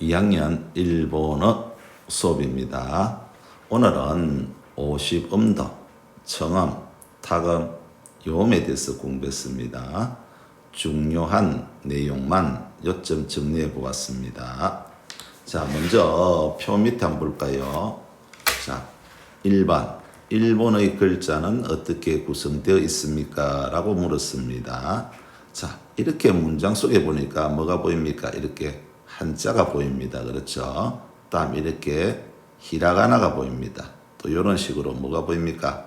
2학년 일본어 수업입니다. 오늘은 50음도, 청음, 타음, 요음에 대해서 공부했습니다. 중요한 내용만 요점 정리해 보았습니다. 자, 먼저 표 밑에 한번 볼까요? 자, 1번. 일본의 글자는 어떻게 구성되어 있습니까? 라고 물었습니다. 자, 이렇게 문장 속에 보니까 뭐가 보입니까? 이렇게 한자가 보입니다. 그렇죠? 다음 이렇게 히라가나가 보입니다. 또 이런 식으로 뭐가 보입니까?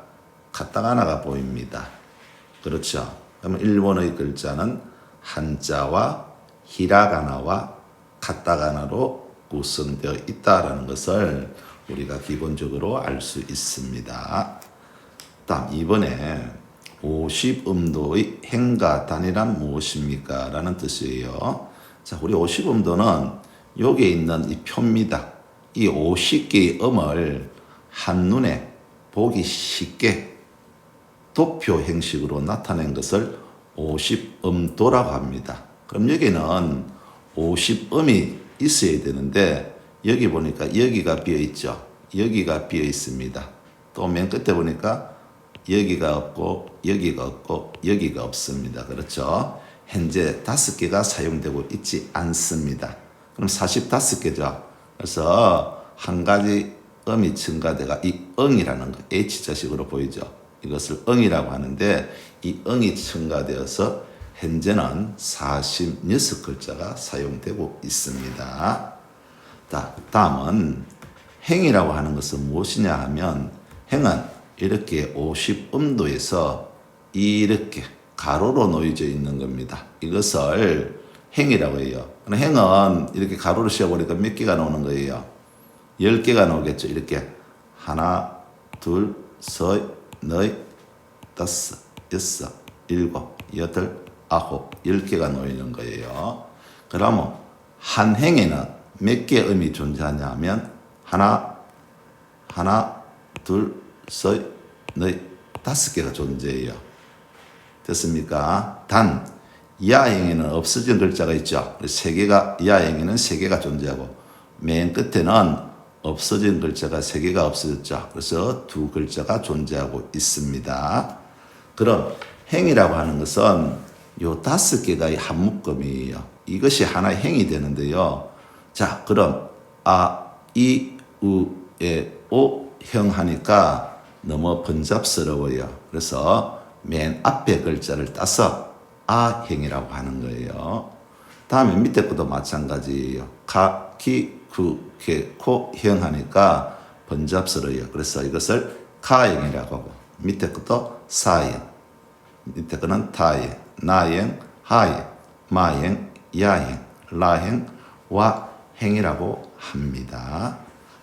카타가나가 보입니다. 그렇죠? 그러면 일본의 글자는 한자와 히라가나와 카타가나로 구성되어 있다라는 것을 우리가 기본적으로 알 수 있습니다. 다음 이번에 50음도의 행가 단위란 무엇입니까? 라는 뜻이에요. 자, 우리 50음도는 여기에 있는 이 표입니다. 이 50개의 음을 한눈에 보기 쉽게 도표 형식으로 나타낸 것을 50음도라고 합니다. 그럼 여기는 50음이 있어야 되는데 여기 보니까 여기가 비어 있죠. 여기가 비어 있습니다. 또 맨 끝에 보니까 여기가 없고 여기가 없고 여기가 없습니다. 그렇죠? 현재 다섯 개가 사용되고 있지 않습니다. 그럼 45개죠. 그래서 한 가지 음이 첨가돼가 이 응이라는 거 H자식으로 보이죠. 이것을 응이라고 하는데 이 응이 첨가되어서 현재는 46글자가 사용되고 있습니다. 자, 다음은 행이라고 하는 것은 무엇이냐 하면 행은 이렇게 50음도에서 이렇게 가로로 놓여져 있는 겁니다. 이것을 행이라고 해요. 행은 이렇게 가로로 씌워보니까 몇 개가 나오는 거예요? 10개가 나오겠죠. 이렇게 하나, 둘, 셋, 넷, 다섯, 여섯, 일곱, 여덟, 아홉, 열 개가 놓이는 거예요. 그러면 한 행에는 몇개 음이 존재하냐면 하나, 하나, 둘, 셋, 넷, 다섯 개가 존재해요. 됐습니까? 단 야행에는 없어진 글자가 있죠. 세 개가 야행에는 세 개가 존재하고 맨 끝에는 없어진 글자가 세 개가 없어졌죠. 그래서 두 글자가 존재하고 있습니다. 그럼 행이라고 하는 것은 요 다섯 개가 한 묶음이에요. 이것이 하나의 행이 되는데요. 자, 그럼 아, 이, 우, 에, 오, 형 하니까 너무 번잡스러워요. 그래서 맨 앞에 글자를 따서 아행이라고 하는 거예요. 다음에 밑에 것도 마찬가지예요. 가, 기, 구, 개, 코, 형 하니까 번잡스러워요. 그래서 이것을 가행이라고 하고 밑에 것도 사행, 밑에 거는 타행, 나행, 하행, 마행, 야행, 라행, 와행이라고 합니다.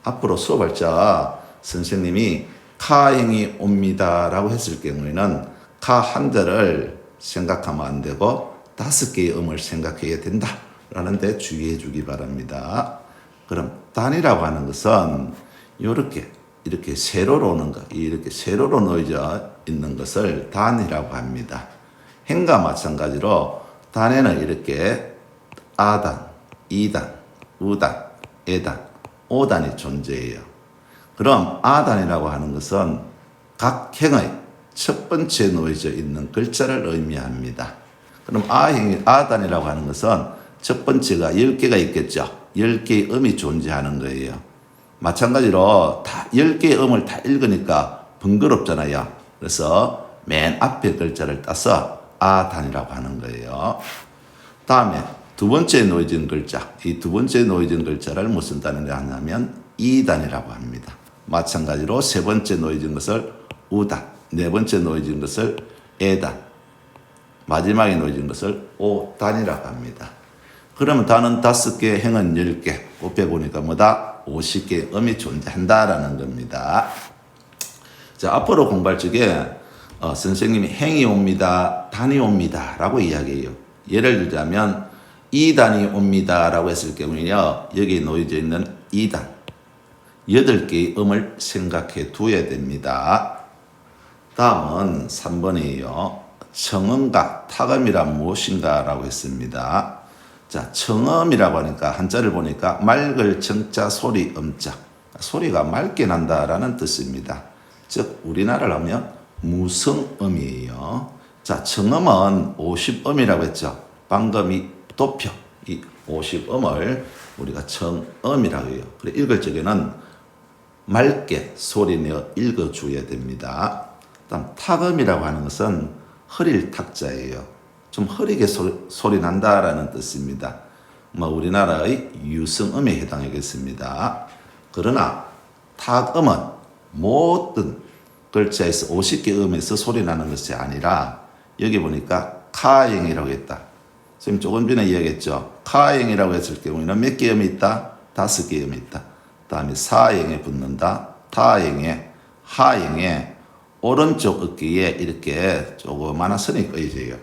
앞으로 수업할 자 선생님이 카행이 옵니다라고 했을 경우에는 카 한 대를 생각하면 안 되고 다섯 개의 음을 생각해야 된다 라는 데 주의해 주기 바랍니다. 그럼 단이라고 하는 것은 이렇게 이렇게 세로로 오는 것, 이렇게 세로로 놓여져 있는 것을 단이라고 합니다. 행과 마찬가지로 단에는 이렇게 아단, 이단, 우단, 에단, 오단이 존재해요. 그럼 아단이라고 하는 것은 각 행의 첫 번째 놓여져 있는 글자를 의미합니다. 그럼 아행이 아단이라고 하는 것은 첫 번째가 10개가 있겠죠. 10개의 음이 존재하는 거예요. 마찬가지로 다 10개의 음을 다 읽으니까 번거롭잖아요. 그래서 맨 앞에 글자를 따서 아단이라고 하는 거예요. 다음에 두 번째 놓여진 글자, 이 두 번째 놓여진 글자를 무슨 단위로 하냐면 이단이라고 합니다. 마찬가지로 세 번째 놓여진 것을 우단, 네 번째 놓여진 것을 에단, 마지막에 놓여진 것을 오단이라고 합니다. 그러면 단은 다섯 개, 행은 열 개, 곱해보니까 뭐다? 50개 음이 존재한다라는 겁니다. 자, 앞으로 공부할 적에 어, 선생님이 행이 옵니다, 단이 옵니다 라고 이야기해요. 예를 들자면 2단이 옵니다 라고 했을 경우에요. 여기 놓여져 있는 2단, 8개의 음을 생각해 두어야 됩니다. 다음은 3번이에요. 청음과 타감이란 무엇인가 라고 했습니다. 자, 청음이라고 하니까 한자를 보니까 맑을 청자 소리 음자. 소리가 맑게 난다라는 뜻입니다. 즉 우리나라로 하면 무성음이에요. 자, 청음은 50음이라고 했죠. 방금 이 도표 이 50음을 우리가 청음이라고 해요. 그래 읽을 적에는 맑게 소리내어 읽어 줘야 됩니다. 다음 탁음이라고 하는 것은 허릴 탁자예요. 좀 흐리게 소리, 소리 난다라는 뜻입니다. 뭐 우리나라의 유성음에 해당하겠습니다. 그러나 탁음은 모든 글자에서 50개 음에서 소리 나는 것이 아니라 여기 보니까 카행이라고 했다. 지금 조금 전에 이야기했죠. 카행이라고 했을 경우에는 몇 개 음이 있다? 다섯 개 음이 있다. 다음에 사행에 붙는다. 타행에 하행에 오른쪽 어깨에 이렇게 조그마한 선이 꺼져요.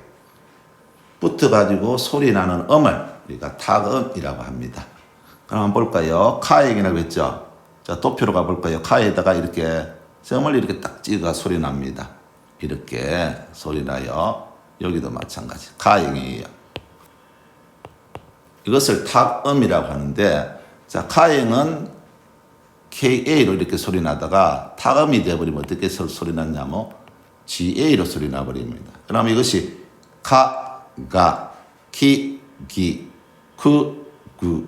붙어가지고 소리 나는 음을 우리가 타음이라고 합니다. 그럼 한번 볼까요? 카행이라고 했죠. 자, 도표로 가볼까요? 카에다가 이렇게 점을 이렇게 딱 찍어가 소리 납니다. 이렇게 소리 나요. 여기도 마찬가지. 카행이에요. 이것을 탁음이라고 하는데, 자, 카행은 KA로 이렇게 소리 나다가 탁음이 되어버리면 어떻게 소- 소리 났냐면 GA로 소리 나버립니다. 그럼 이것이 카, 가, 키, 기, 쿠, 구,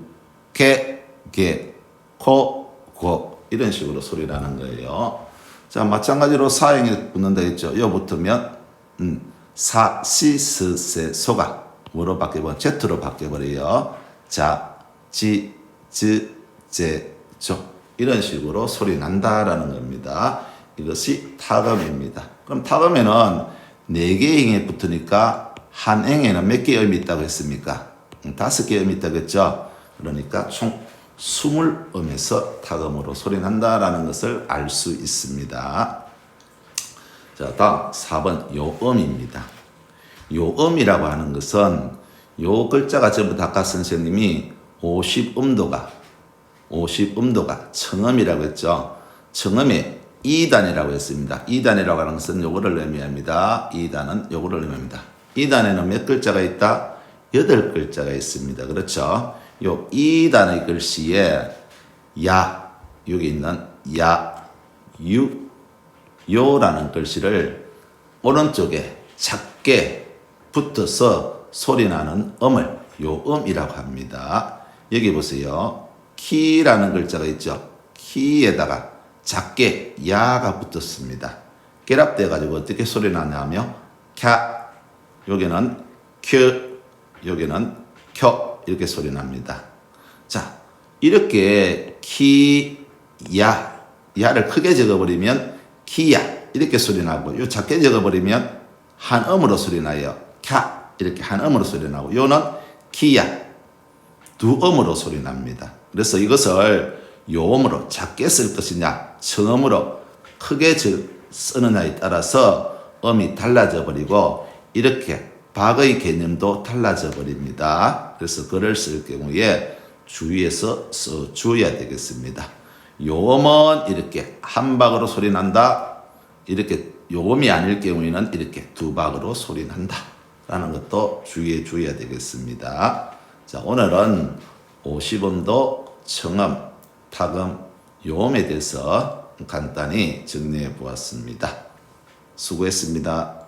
게, 게, 코, 고 이런 식으로 소리 나는 거예요. 자, 마찬가지로 사행에 붙는다 했죠. 요 붙으면 음, 사, 시, 스, 세, 소가 뭐로 바뀌어버려? Z로 바뀌어버려요. 자, 지, 즈, 제, 조 이런 식으로 소리 난다라는 겁니다. 이것이 타감입니다. 그럼 타감에는 네 개의 행에 붙으니까 한 행에는 몇 개의 음이 있다고 했습니까? 음, 다섯 개의 음이 있다고 했죠. 그러니까 총 20음에서 타감으로 소리 난다라는 것을 알 수 있습니다. 자, 다음 4번 요음입니다. 요음이라고 하는 것은 요 글자가 전부 닭가 선생님이 50음도가 50음도가 청음이라고 했죠. 청음의 2단이라고 했습니다. 2단이라고 하는 것은 요거를 의미합니다. 2단은 요거를 의미합니다. 2단에는 몇 글자가 있다? 8글자가 있습니다. 그렇죠? 요 2단의 글씨에 야, 여기 있는 야, 유, 요라는 글씨를 오른쪽에 작게 붙어서 소리 나는 음을 요음이라고 합니다. 여기 보세요. 키라는 글자가 있죠. 키에다가 작게 야가 붙었습니다. 결합돼 가지고 어떻게 소리 나냐면 캬 여기는 큐 여기는 켜 이렇게 소리 납니다. 자 이렇게 키 야 야를 크게 적어버리면 키야 이렇게 소리 나고 요 작게 적어버리면 한 음으로 소리 나요. 캬 이렇게 한 음으로 소리 나고 요는 키야 두 음으로 소리 납니다. 그래서 이것을 요음으로 작게 쓸 것이냐, 청음으로 크게 저- 쓰느냐에 따라서 음이 달라져 버리고 이렇게 박의 개념도 달라져 버립니다. 그래서 글을 쓸 경우에 주의해서 써 주어야 되겠습니다. 요음은 이렇게 한 박으로 소리 난다. 이렇게 요음이 아닐 경우에는 이렇게 두 박으로 소리 난다. 라는 것도 주의해 줘야 되겠습니다. 자, 오늘은 50음도 청음, 타금, 요음에 대해서 간단히 정리해 보았습니다. 수고했습니다.